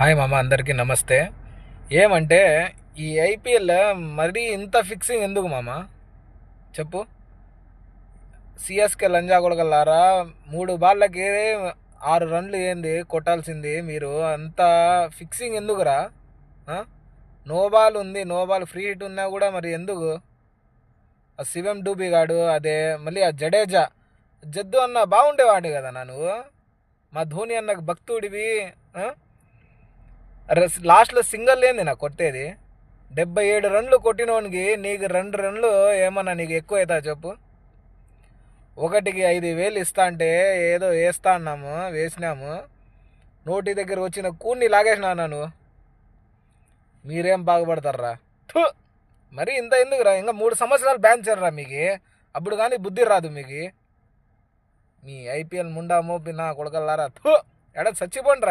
Hi మామ అందరికీ నమస్తే. ఏమంటే ఈ ఐపీఎల్ మరీ ఇంత ఫిక్సింగ్ ఎందుకు మామ? చెప్పు. సిఎస్కే లంజా కొడగలారా మూడు బాళ్ళకి ఆరు రన్లు ఏంది కొట్టాల్సింది మీరు. అంత ఫిక్సింగ్ ఎందుకురా? నో బాల్ ఉంది నో బాల్ ఫ్రీ హిట్ ఉన్నా కూడా మరి ఎందుకు? ఆ శివం డూబీ గాడు అదే మళ్ళీ ఆ జడేజా. జద్దు అన్న బాగుండేవాడు కదా నువ్వు. మా ధోని అన్నకు భక్తుడివి లాస్ట్లో సింగల్ ఏంది నా కొట్టేది? డెబ్బై ఏడు రన్లు కొట్టినోనికి నీకు రెండు రన్లు ఏమన్నా నీకు ఎక్కువ అవుతా చెప్పు. ఒకటికి ఐదు వేలు ఇస్తా అంటే ఏదో వేస్తా అన్నాము వేసినాము. నోటి దగ్గర వచ్చిన కూన్ని లాగేసినా నువ్వు? మీరేం బాగుపడతారా మరి ఇంత ఎందుకురా? ఇంకా మూడు సంవత్సరాలు బ్యాన్ చేయరా మీకు. అప్పుడు కానీ బుద్ధి రాదు మీకు. మీ ఐపీఎల్ ముండా మోపి నా కొడకల్లారా ఎడ చచ్చిపోండి